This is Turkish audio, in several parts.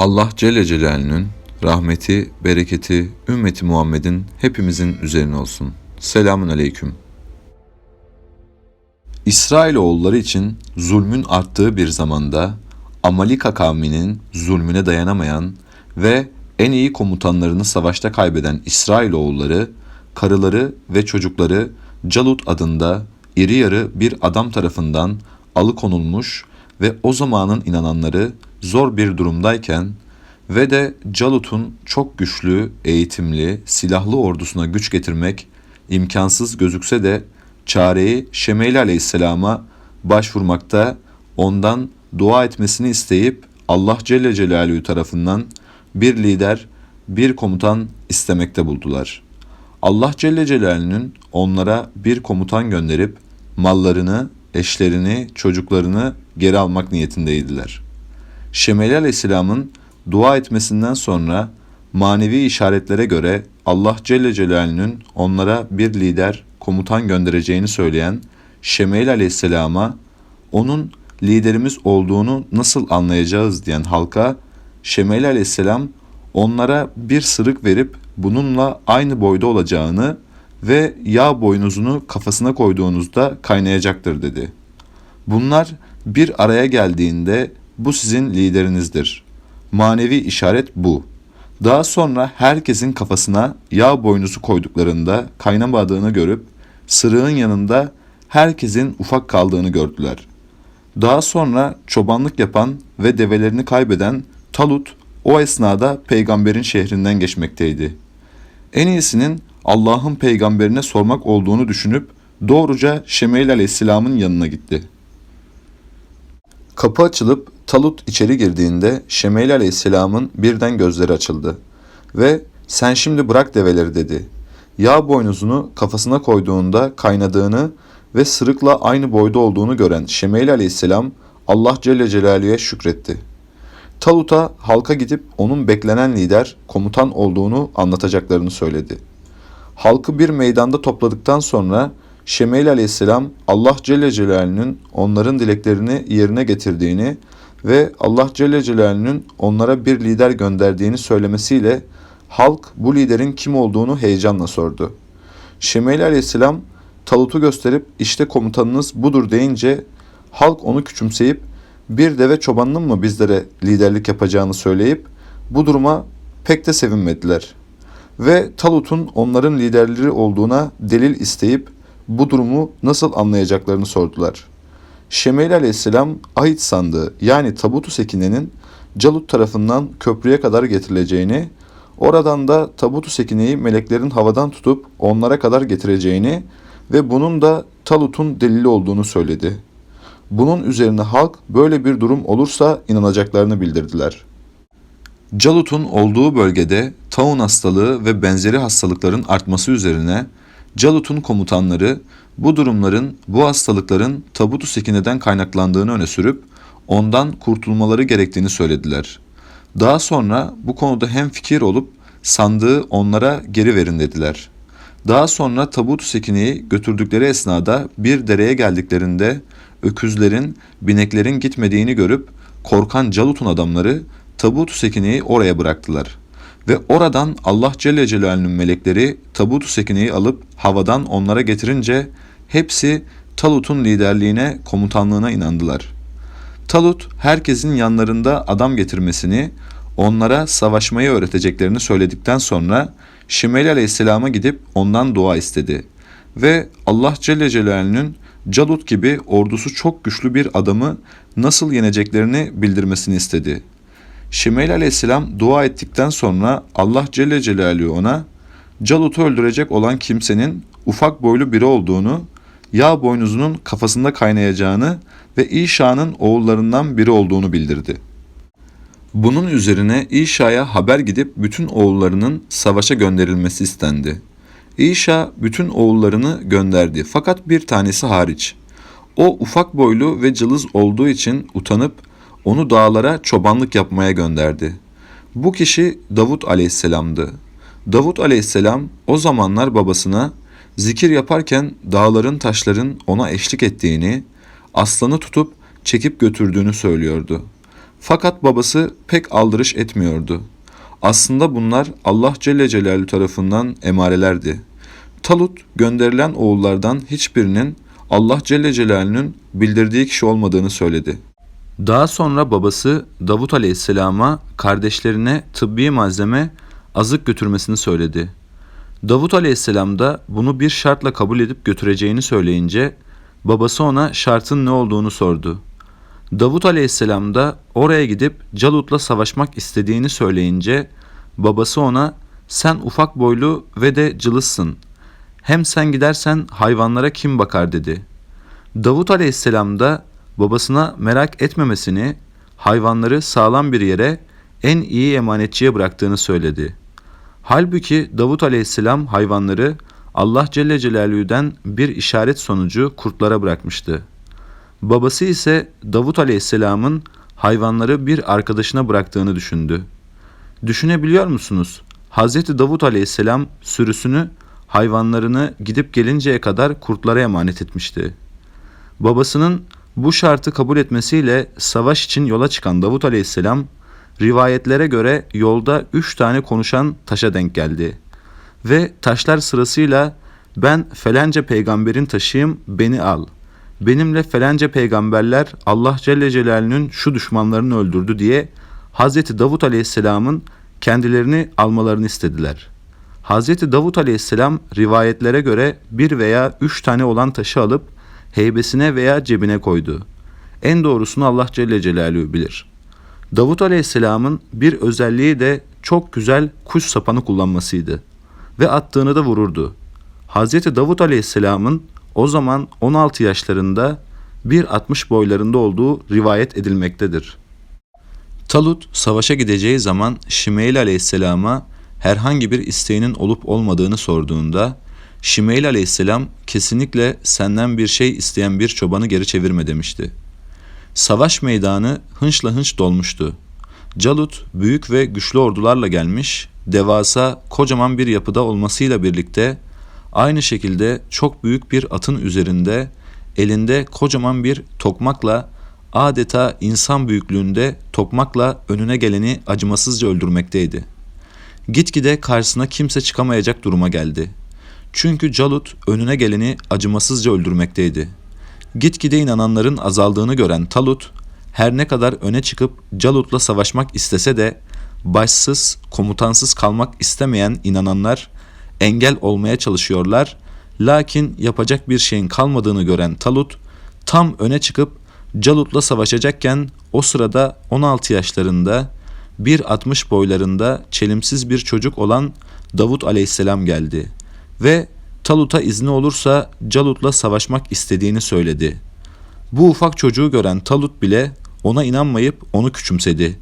Allah Celle Celaluhu'nun rahmeti, bereketi, ümmeti Muhammed'in hepimizin üzerine olsun. Selamun Aleyküm. İsrailoğulları için zulmün arttığı bir zamanda Amalika kavminin zulmüne dayanamayan ve en iyi komutanlarını savaşta kaybeden İsrailoğulları, karıları ve çocukları Calut adında iri yarı bir adam tarafından alıkonulmuş ve o zamanın inananları zor bir durumdayken ve de Calut'un çok güçlü, eğitimli, silahlı ordusuna güç getirmek imkansız gözükse de çareyi Şemeyli Aleyhisselam'a başvurmakta ondan dua etmesini isteyip Allah Celle Celaluhu tarafından bir lider, bir komutan istemekte buldular. Allah Celle Celaluhu'nun onlara bir komutan gönderip mallarını, eşlerini, çocuklarını geri almak niyetindeydiler. Şemeli Aleyhisselam'ın dua etmesinden sonra manevi işaretlere göre Allah Celle Celaluhu'nun onlara bir lider, komutan göndereceğini söyleyen Şemeyl Aleyhisselam'a onun liderimiz olduğunu nasıl anlayacağız diyen halka Şemeyl Aleyhisselam onlara bir sırık verip bununla aynı boyda olacağını ve yağ boynuzunu kafasına koyduğunuzda kaynayacaktır dedi. Bunlar bir araya geldiğinde bu sizin liderinizdir. Manevi işaret bu. Daha sonra herkesin kafasına yağ boynuzu koyduklarında kaynamadığını görüp sırığın yanında herkesin ufak kaldığını gördüler. Daha sonra çobanlık yapan ve develerini kaybeden Talut o esnada peygamberin şehrinden geçmekteydi. En iyisinin Allah'ın peygamberine sormak olduğunu düşünüp doğruca Şemeyl aleyhisselamın yanına gitti. Kapı açılıp Talut içeri girdiğinde Şemeyl aleyhisselamın birden gözleri açıldı ve sen şimdi bırak develeri dedi. Yağ boynuzunu kafasına koyduğunda kaynadığını ve sırıkla aynı boyda olduğunu gören Şemeyl aleyhisselam Allah Celle Celaluhu'ya şükretti. Talut'a halka gidip onun beklenen lider, komutan olduğunu anlatacaklarını söyledi. Halkı bir meydanda topladıktan sonra Şemeyl aleyhisselam Allah Celle Celaluhu'nun onların dileklerini yerine getirdiğini ve Allah Celle Celaluhu'nun onlara bir lider gönderdiğini söylemesiyle halk bu liderin kim olduğunu heyecanla sordu. Şemeyl aleyhisselam Talut'u gösterip işte komutanınız budur deyince halk onu küçümseyip bir deve çobanının mı bizlere liderlik yapacağını söyleyip bu duruma pek de sevinmediler. Ve Talut'un onların liderleri olduğuna delil isteyip bu durumu nasıl anlayacaklarını sordular. Şemeyl aleyhisselam ahit sandığı yani tabutu sekinenin Calut tarafından köprüye kadar getirileceğini, oradan da tabutu sekineyi meleklerin havadan tutup onlara kadar getireceğini ve bunun da Talut'un delili olduğunu söyledi. Bunun üzerine halk böyle bir durum olursa inanacaklarını bildirdiler. Calut'un olduğu bölgede taun hastalığı ve benzeri hastalıkların artması üzerine Calut'un komutanları bu durumların, bu hastalıkların tabutu sekineden kaynaklandığını öne sürüp ondan kurtulmaları gerektiğini söylediler. Daha sonra bu konuda hem fikir olup sandığı onlara geri verin dediler. Daha sonra tabutu sekineyi götürdükleri esnada bir dereye geldiklerinde öküzlerin, bineklerin gitmediğini görüp korkan Calut'un adamları tabutu sekineyi oraya bıraktılar. Ve oradan Allah Celle Celaluhu'nun melekleri tabutu sekineyi alıp havadan onlara getirince hepsi Talut'un liderliğine, komutanlığına inandılar. Talut herkesin yanlarında adam getirmesini, onlara savaşmayı öğreteceklerini söyledikten sonra Şimeli Aleyhisselam'a gidip ondan dua istedi. Ve Allah Celle Celaluhu'nun Calut gibi ordusu çok güçlü bir adamı nasıl yeneceklerini bildirmesini istedi. Şimeyl aleyhisselam dua ettikten sonra Allah Celle Celaluhu ona Calut'u öldürecek olan kimsenin ufak boylu biri olduğunu, yağ boynuzunun kafasında kaynayacağını ve İşa'nın oğullarından biri olduğunu bildirdi. Bunun üzerine İşa'ya haber gidip bütün oğullarının savaşa gönderilmesi istendi. İşa bütün oğullarını gönderdi fakat bir tanesi hariç. O ufak boylu ve cılız olduğu için utanıp onu dağlara çobanlık yapmaya gönderdi. Bu kişi Davut aleyhisselamdı. Davut aleyhisselam o zamanlar babasına zikir yaparken dağların taşların ona eşlik ettiğini, aslanı tutup çekip götürdüğünü söylüyordu. Fakat babası pek aldırış etmiyordu. Aslında bunlar Allah Celle Celaluhu tarafından emarelerdi. Talut gönderilen oğullardan hiçbirinin Allah Celle Celaluhu'nun bildirdiği kişi olmadığını söyledi. Daha sonra babası Davut Aleyhisselam'a kardeşlerine tıbbi malzeme azık götürmesini söyledi. Davut Aleyhisselam da bunu bir şartla kabul edip götüreceğini söyleyince babası ona şartın ne olduğunu sordu. Davut Aleyhisselam da oraya gidip Calut'la savaşmak istediğini söyleyince babası ona sen ufak boylu ve de cılızsın. Hem sen gidersen hayvanlara kim bakar dedi. Davut Aleyhisselam da babasına merak etmemesini, hayvanları sağlam bir yere en iyi emanetçiye bıraktığını söyledi. Halbuki Davut Aleyhisselam hayvanları Allah Celle Celaluhu'den bir işaret sonucu kurtlara bırakmıştı. Babası ise Davut Aleyhisselam'ın hayvanları bir arkadaşına bıraktığını düşündü. Düşünebiliyor musunuz? Hazreti Davut Aleyhisselam sürüsünü, hayvanlarını gidip gelinceye kadar kurtlara emanet etmişti. Babasının bu şartı kabul etmesiyle savaş için yola çıkan Davut Aleyhisselam rivayetlere göre yolda üç tane konuşan taşa denk geldi. Ve taşlar sırasıyla ben felence peygamberin taşıyım beni al. Benimle felence peygamberler Allah Celle Celaluhu'nun şu düşmanlarını öldürdü diye Hazreti Davut Aleyhisselam'ın kendilerini almalarını istediler. Hazreti Davut Aleyhisselam rivayetlere göre bir veya üç tane olan taşı alıp heybesine veya cebine koydu. En doğrusunu Allah Celle Celaluhu bilir. Davut Aleyhisselam'ın bir özelliği de çok güzel kuş sapanı kullanmasıydı ve attığını da vururdu. Hazreti Davut Aleyhisselam'ın o zaman 16 yaşlarında 1.60 boylarında olduğu rivayet edilmektedir. Talut savaşa gideceği zaman Şimeil Aleyhisselam'a herhangi bir isteğinin olup olmadığını sorduğunda Şimeil Aleyhisselam kesinlikle senden bir şey isteyen bir çobanı geri çevirme demişti. Savaş meydanı hınçla hınç dolmuştu. Calut büyük ve güçlü ordularla gelmiş, devasa kocaman bir yapıda olmasıyla birlikte aynı şekilde çok büyük bir atın üzerinde elinde kocaman bir tokmakla adeta insan büyüklüğünde tokmakla önüne geleni acımasızca öldürmekteydi. Gitgide karşısına kimse çıkamayacak duruma geldi. Çünkü Calut önüne geleni acımasızca öldürmekteydi. Gitgide inananların azaldığını gören Talut, her ne kadar öne çıkıp Calut'la savaşmak istese de başsız, komutansız kalmak istemeyen inananlar engel olmaya çalışıyorlar. Lakin yapacak bir şeyin kalmadığını gören Talut tam öne çıkıp Calut'la savaşacakken o sırada 16 yaşlarında 1.60 boylarında çelimsiz bir çocuk olan Davut aleyhisselam geldi ve Talut'a izni olursa Calut'la savaşmak istediğini söyledi. Bu ufak çocuğu gören Talut bile ona inanmayıp onu küçümsedi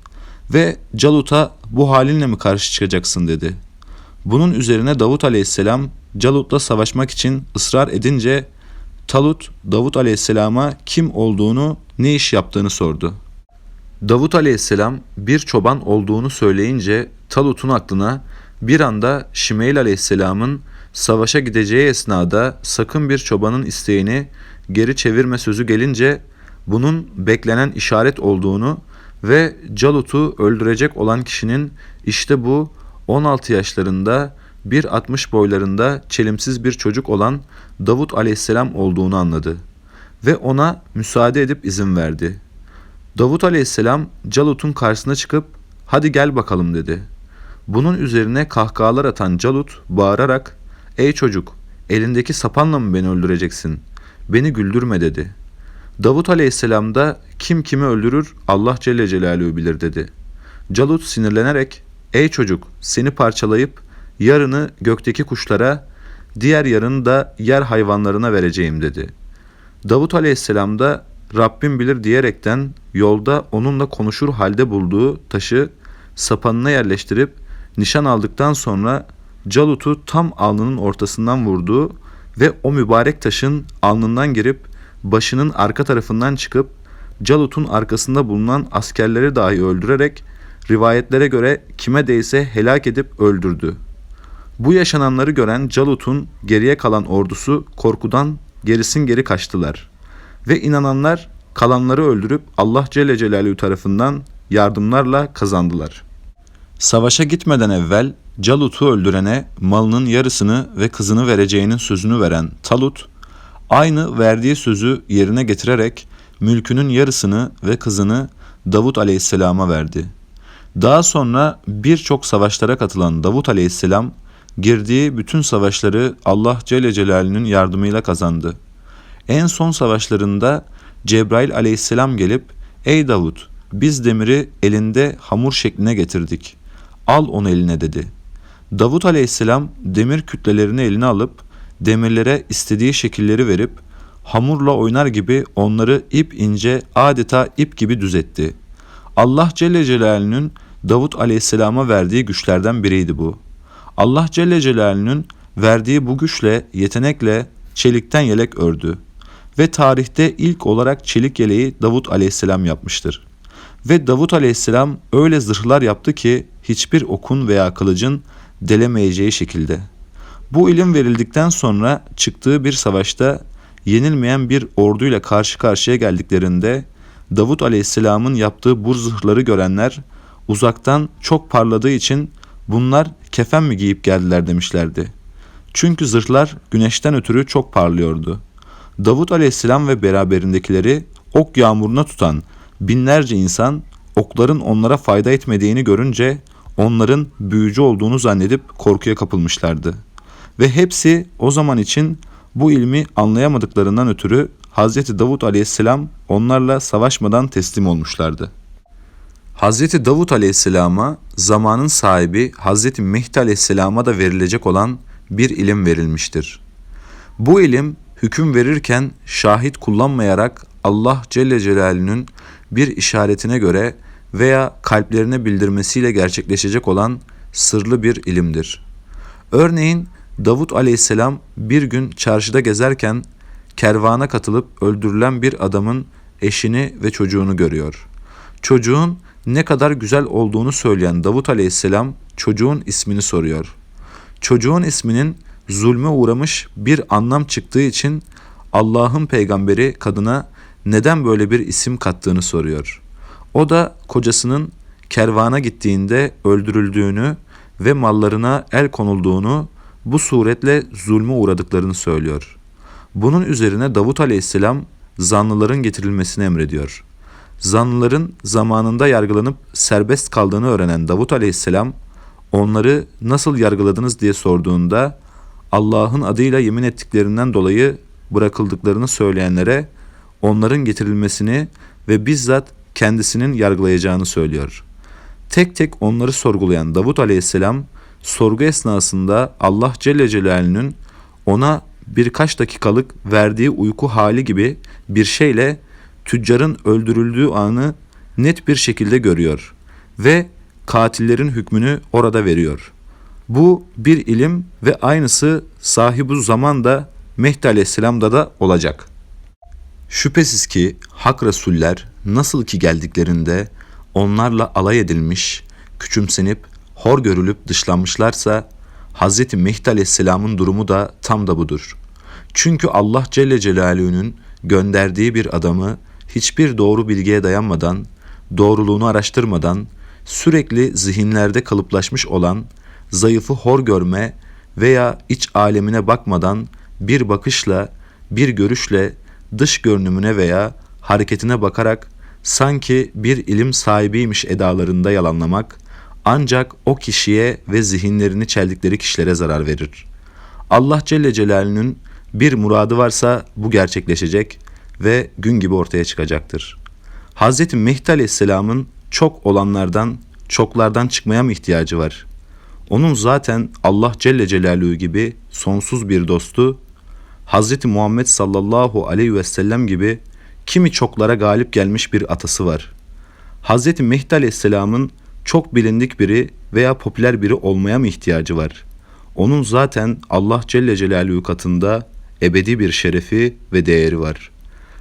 ve Calut'a bu halinle mi karşı çıkacaksın dedi. Bunun üzerine Davut aleyhisselam Calut'la savaşmak için ısrar edince Talut Davut aleyhisselama kim olduğunu ne iş yaptığını sordu. Davut aleyhisselam bir çoban olduğunu söyleyince Talut'un aklına bir anda Şimeil aleyhisselamın savaşa gideceği esnada sakın bir çobanın isteğini geri çevirme sözü gelince bunun beklenen işaret olduğunu ve Calut'u öldürecek olan kişinin işte bu 16 yaşlarında 1.60 boylarında çelimsiz bir çocuk olan Davut aleyhisselam olduğunu anladı ve ona müsaade edip izin verdi. Davut aleyhisselam Calut'un karşısına çıkıp hadi gel bakalım dedi. Bunun üzerine kahkahalar atan Calut bağırarak ey çocuk elindeki sapanla mı beni öldüreceksin? Beni güldürme dedi. Davut aleyhisselam da kim kimi öldürür Allah Celle Celaluhu bilir dedi. Calut sinirlenerek ey çocuk seni parçalayıp yarını gökteki kuşlara diğer yarını da yer hayvanlarına vereceğim dedi. Davut aleyhisselam da Rabbim bilir diyerekten yolda onunla konuşur halde bulduğu taşı sapanına yerleştirip nişan aldıktan sonra Calut'u tam alnının ortasından vurdu ve o mübarek taşın alnından girip başının arka tarafından çıkıp Calut'un arkasında bulunan askerleri dahi öldürerek rivayetlere göre kime değse helak edip öldürdü. Bu yaşananları gören Calut'un geriye kalan ordusu korkudan gerisin geri kaçtılar. Ve inananlar kalanları öldürüp Allah Celle Celaluhu tarafından yardımlarla kazandılar. Savaşa gitmeden evvel Calut'u öldürene malının yarısını ve kızını vereceğinin sözünü veren Talut, aynı verdiği sözü yerine getirerek mülkünün yarısını ve kızını Davut aleyhisselama verdi. Daha sonra birçok savaşlara katılan Davut aleyhisselam, girdiği bütün savaşları Allah Celle Celaluhu'nun yardımıyla kazandı. En son savaşlarında Cebrail aleyhisselam gelip, ''Ey Davut, biz demiri elinde hamur şekline getirdik. Al onu eline.'' dedi. Davut aleyhisselam demir kütlelerini eline alıp, demirlere istediği şekilleri verip, hamurla oynar gibi onları ip ince adeta ip gibi düzetti. Allah Celle Celaluhu'nun Davut Aleyhisselam'a verdiği güçlerden biriydi bu. Allah Celle Celaluhu'nun verdiği bu güçle, yetenekle çelikten yelek ördü. Ve tarihte ilk olarak çelik yeleği Davut Aleyhisselam yapmıştır. Ve Davut Aleyhisselam öyle zırhlar yaptı ki hiçbir okun veya kılıcın delemeyeceği şekilde. Bu ilim verildikten sonra çıktığı bir savaşta yenilmeyen bir orduyla karşı karşıya geldiklerinde Davut Aleyhisselam'ın yaptığı bu zırhları görenler uzaktan çok parladığı için bunlar kefen mi giyip geldiler demişlerdi. Çünkü zırhlar güneşten ötürü çok parlıyordu. Davut Aleyhisselam ve beraberindekileri ok yağmuruna tutan binlerce insan okların onlara fayda etmediğini görünce onların büyücü olduğunu zannedip korkuya kapılmışlardı. Ve hepsi o zaman için bu ilmi anlayamadıklarından ötürü Hz. Davut aleyhisselam onlarla savaşmadan teslim olmuşlardı. Hz. Davut aleyhisselama zamanın sahibi Hz. Mehdi aleyhisselama da verilecek olan bir ilim verilmiştir. Bu ilim hüküm verirken şahit kullanmayarak Allah Celle Celaluhu'nun bir işaretine göre veya kalplerine bildirmesiyle gerçekleşecek olan sırlı bir ilimdir. Örneğin Davut aleyhisselam bir gün çarşıda gezerken kervana katılıp öldürülen bir adamın eşini ve çocuğunu görüyor. Çocuğun ne kadar güzel olduğunu söyleyen Davut aleyhisselam çocuğun ismini soruyor. Çocuğun isminin zulme uğramış bir anlam çıktığı için Allah'ın peygamberi kadına neden böyle bir isim kattığını soruyor. O da kocasının kervana gittiğinde öldürüldüğünü ve mallarına el konulduğunu bu suretle zulme uğradıklarını söylüyor. Bunun üzerine Davut aleyhisselam zanlıların getirilmesini emrediyor. Zanlıların zamanında yargılanıp serbest kaldığını öğrenen Davut aleyhisselam onları nasıl yargıladınız diye sorduğunda Allah'ın adıyla yemin ettiklerinden dolayı bırakıldıklarını söyleyenlere onların getirilmesini ve bizzat kendisinin yargılayacağını söylüyor. Tek tek onları sorgulayan Davut aleyhisselam sorgu esnasında Allah Celle Celaluhu'nun ona birkaç dakikalık verdiği uyku hali gibi bir şeyle tüccarın öldürüldüğü anı net bir şekilde görüyor ve katillerin hükmünü orada veriyor. Bu bir ilim ve aynısı sahibu zaman da Mehdi Aleyhisselam'da da olacak. Şüphesiz ki hak Resuller nasıl ki geldiklerinde onlarla alay edilmiş, küçümsenip hor görülüp dışlanmışlarsa Hz. Mehdi Aleyhisselam'ın durumu da tam da budur. Çünkü Allah Celle Celaluhu'nun gönderdiği bir adamı hiçbir doğru bilgiye dayanmadan, doğruluğunu araştırmadan, sürekli zihinlerde kalıplaşmış olan, zayıfı hor görme veya iç alemine bakmadan bir bakışla, bir görüşle dış görünümüne veya hareketine bakarak sanki bir ilim sahibiymiş edalarında yalanlamak ancak o kişiye ve zihinlerini çeldikleri kişilere zarar verir. Allah Celle Celaluhu'nun bir muradı varsa bu gerçekleşecek ve gün gibi ortaya çıkacaktır. Hz. Mehdi Aleyhisselam'ın çok olanlardan, çoklardan çıkmaya mı ihtiyacı var? Onun zaten Allah Celle Celaluhu gibi sonsuz bir dostu, Hz. Muhammed sallallahu aleyhi ve sellem gibi kimi çoklara galip gelmiş bir atası var. Hz. Mehdi Aleyhisselam'ın çok bilindik biri veya popüler biri olmaya mı ihtiyacı var? Onun zaten Allah Celle Celaluhu katında ebedi bir şerefi ve değeri var.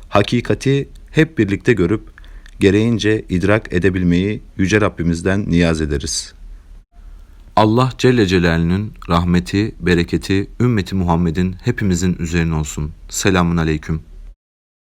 Hakikati hep birlikte görüp gereğince idrak edebilmeyi Yüce Rabbimizden niyaz ederiz. Allah Celle Celaluhu'nun rahmeti, bereketi ümmeti Muhammed'in hepimizin üzerine olsun. Selamun Aleyküm.